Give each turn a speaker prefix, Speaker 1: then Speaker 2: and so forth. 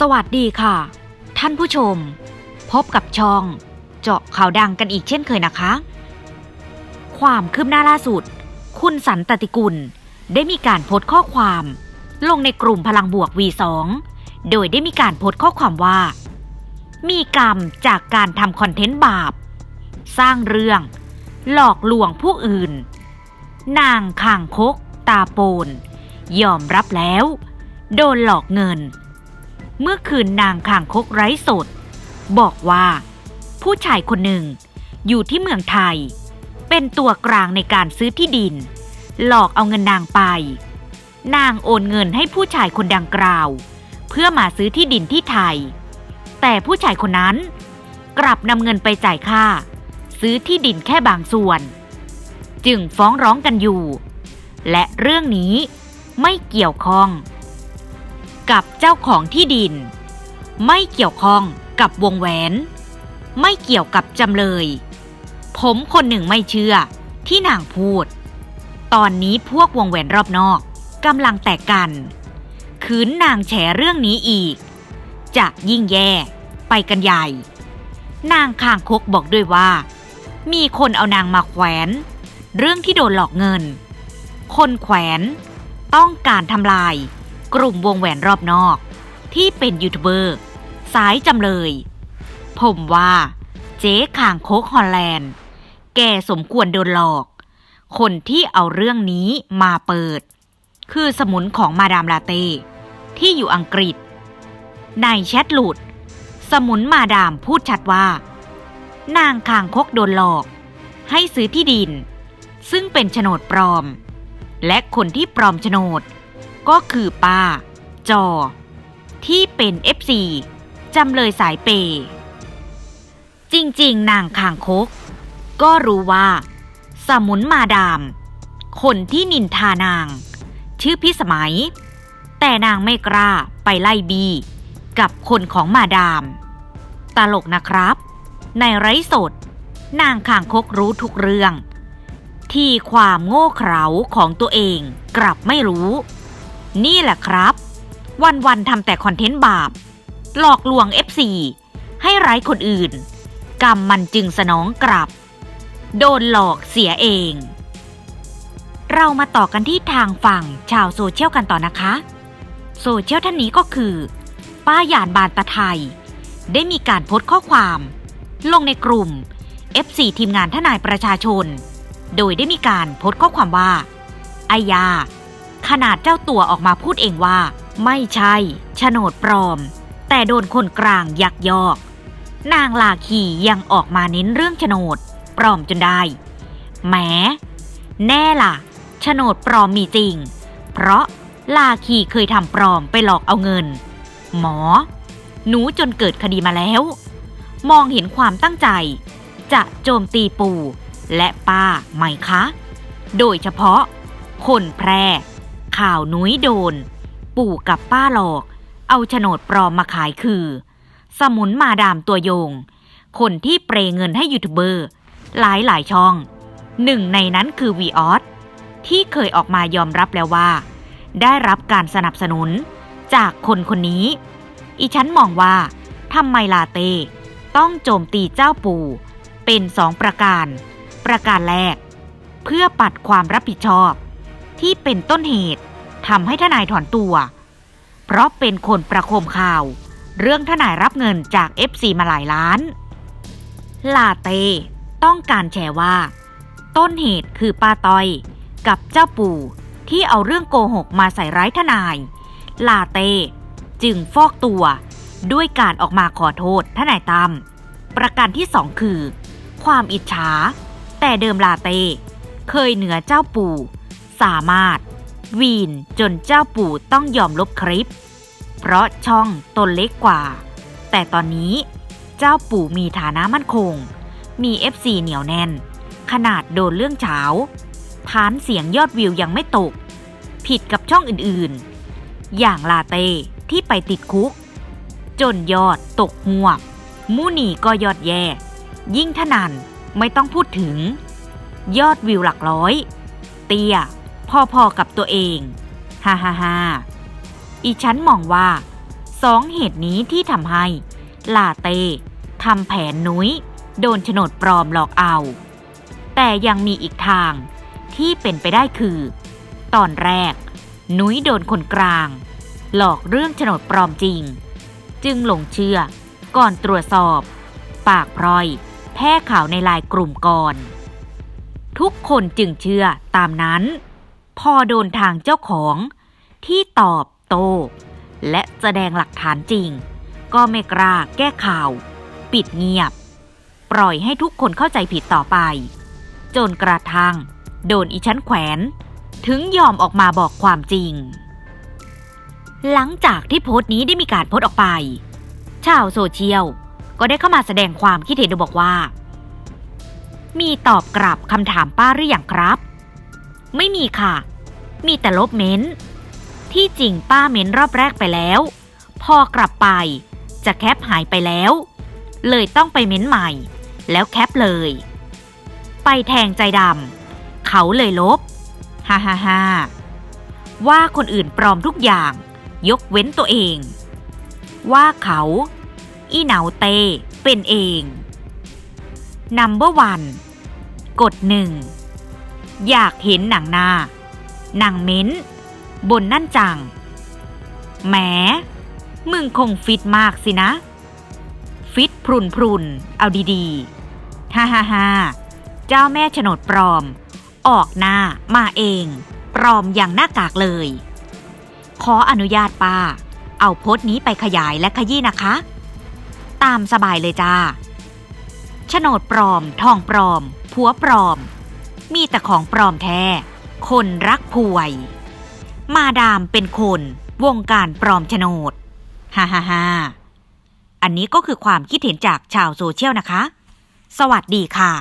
Speaker 1: สวัสดีค่ะ ท่านผู้ชม พบกับช่อง เจาะข่าวดังกันอีกเช่นเคยนะคะ ความคืบหน้าล่าสุด คุณสันตติกุล ได้มีการโพสต์ข้อความ ลงในกลุ่มพลังบวก V2 โดยได้มีการโพสต์ข้อความว่า มีกรรมจากการทำคอนเทนต์บาป สร้างเรื่อง หลอกลวงผู้อื่น นางข่างคก ตาโปน ยอมรับแล้ว โดนหลอกเงิน เมื่อคืนนางข่างคกไร้สด บอกว่า ผู้ชายคนหนึ่ง อยู่ที่เมืองไทย เป็นตัวกลางในการซื้อที่ดิน หลอกเอาเงินนางไป นางโอนเงินให้ผู้ชายคนดังกล่าว เพื่อมาซื้อที่ดินที่ไทย แต่ผู้ชายคนนั้น กลับนำเงินไปจ่ายค่า ซื้อที่ดินแค่บางส่วน จึงฟ้องร้องกันอยู่ และเรื่องนี้ไม่เกี่ยวข้อง กับเจ้าของที่ดิน ไม่เกี่ยวข้องกับวงแหวน ไม่เกี่ยวกับจำเลย ผมคนหนึ่งไม่เชื่อที่นางพูด ตอนนี้พวกวงแหวนรอบนอกกำลังแตกกัน คืนนางแฉเรื่องนี้อีก จะยิ่งแย่ไปกันใหญ่ นางคางคกบอกด้วยว่า มีคนเอานางมาแขวน เรื่องที่โดนหลอกเงิน คนแขวนต้องการทำลาย กลุ่มวงแหวนรอบนอก ที่เป็นยูทูบเบอร์ สายจำเลย ผมว่า เจ๊คางโคกฮอลแลนด์ แกสมควรโดนหลอก คนที่เอาเรื่องนี้มาเปิด คือสมุนของมาดามลาเต้ที่อยู่อังกฤษ ในแชทหลุด สมุนมาดามพูดชัดว่า นางคางคกโดนหลอก ให้ซื้อที่ดิน ซึ่งเป็นโฉนดปลอม และคนที่ปลอมโฉนด ก็คือป้า จอ ที่เป็น FC จำเลยสายเปย์จริงๆ นางคางคก ก็รู้ว่า สมุนมาดาม คนที่นินทานาง ชื่อพี่สมัย แต่นางไม่กล้าไปไล่บี กับคนของมาดาม ตลกนะครับ ในไร้สด นางคางคกรู้ทุกเรื่อง ที่ความโง่เขลาของตัวเองกลับไม่รู้ นี่แหละครับ วันๆทำแต่คอนเทนต์บาป หลอกลวง FC ให้ไร้คนอื่น กรรมมันจึงสนองกลับ โดนหลอกเสียเอง เรามาต่อกันที่ทางฝั่งชาวโซเชียลกันต่อนะคะ โซเชียลท่านนี้ก็คือ ป้าหยานบานตะไทย ได้มีการโพสต์ข้อความ ลงในกลุ่ม FC ทีมงานทนายประชาชน โดยได้มีการโพสต์ข้อความว่าไอยา ขนาดเจ้าตัวออกมาพูดเองว่า ไม่ใช่โฉนดปลอม แต่โดนคนกลางยักยอก นางลาคียังออกมาเน้นเรื่องโฉนด ปลอมจนได้แหมแน่ล่ะโฉนดปลอมมีจริง เพราะลาคีเคยทำปลอมไปหลอกเอาเงิน หมอ หนูจนเกิดคดีมาแล้ว มองเห็นความตั้งใจ จะโจมตีปู่และป้าไหมคะ โดยเฉพาะ คนแพร่ ข่าวนุ้ยโดน ปู่กับป้าหลอก เอาโฉนดปลอมมาขายคือ สมุนมาดามตัวโยง คนที่เปรเงินให้ยูทูบเบอร์ หลายหลายช่อง หนึ่งในนั้นคือวีออสที่เคยออกมายอมรับแล้วว่า ได้รับการสนับสนุนจากคนคนนี้ อีฉันมองว่าทำไมลาเต้ต้องโจมตีเจ้าปู่ เป็นสองประการ ประการแรก เพื่อปัดความรับผิดชอบ ที่เป็นต้นเหตุทำให้ทนายถอนตัว เพราะเป็นคนประโคมข่าว เรื่องทนายรับเงินจาก FC มาหลายล้าน ลาเต้ต้องการแชร์ว่า ต้นเหตุคือป้าต้อยกับเจ้าปู่ที่เอาเรื่องโกหกมาใส่ร้ายทนาย ลาเต้จึงฟอกตัวด้วยการออกมาขอโทษทนายตั้มประการที่สองคือ ความอิจฉา แต่เดิมลาเต้เคยเหนือเจ้าปู่ สามารถ วีนจนเจ้าปู่ต้องยอมลบคลิป เพราะช่องตนเล็กกว่า แต่ตอนนี้เจ้าปู่มีฐานะมั่นคง มี FC เหนียวแน่น ขนาดโดนเรื่องเฉาฐานเสียงยอดวิวยังไม่ตก ผิดกับช่องอื่นๆ อย่างลาเต้ที่ไปติดคุก จนยอดตกหวก มูนีก็ยอดแย่ ยิ่งทนันไม่ต้องพูดถึง ยอดวิวหลักร้อย เตี้ย พอๆกับตัวเองฮ่าฮ่าฮ่าอีฉันมองว่าสองเหตุนี้ที่ทำให้ลาเต้ทำแผนนุ้ย โดนโฉนดปลอมหลอกเอา แต่ยังมีอีกทางที่เป็นไปได้คือ ตอนแรก นุ้ยโดนคนกลาง หลอกเรื่องโฉนดปลอมจริง จึงหลงเชื่อก่อนตรวจสอบ ปากพลอย แพร่ข่าวในไลายกลุ่มก่อน ทุกคนจึงเชื่อตามนั้น พอโดนทางเจ้าของที่ตอบโต้และแสดงหลักฐานจริง ก็ไม่กล้าแก้ข่าว ปิดเงียบ ปล่อยให้ทุกคนเข้าใจผิดต่อไป จนกระทั่งโดนอีชั้นแขวน ถึงยอมออกมาบอกความจริง หลังจากที่โพสต์นี้ได้มีการโพสต์ออกไป ชาวโซเชียลก็ได้เข้ามาแสดงความคิดเห็นโดยบอกว่า มีตอบกลับคำถามป้าหรืออยังครับ ไม่มีค่ะ มีแต่ลบเม้น ที่จริงป้าเม้นรอบแรกไปแล้ว พอกลับไป จะแคปหายไปแล้ว เลยต้องไปเม้นใหม่ แล้วแคปเลย ไปแทงใจดำเขาเลยลบฮ่าฮ่าฮ่าว่าคนอื่นปลอมทุกอย่าง ยกเว้นตัวเอง ว่าเขา อีเหนาเตเป็นเอง Number one กดหนึ่ง อยากเห็นหนังหน้า หนังเม้น บนนั่นจัง แหม มึงคงฟิตมากสินะ ฟิตพรุนพรุนๆเอาดีๆ ฮ่าฮ่าฮ่าเจ้าแม่โฉนดปลอม ออกหน้ามาเอง ปลอมอย่างหน้ากากเลย ขออนุญาตป้า เอาโพสต์นี้ไปขยายและขยี้นะคะ ตามสบายเลยจ้าโฉนดปลอม ทองปลอม ผัวปลอม มีแต่ของปลอมแท้ คนรักผวย มาดามเป็นคนวงการปลอมโฉนด ฮ่าฮ่าฮ่าอันนี้ก็คือความคิดเห็นจากชาวโซเชียลนะคะ สวัสดีค่ะ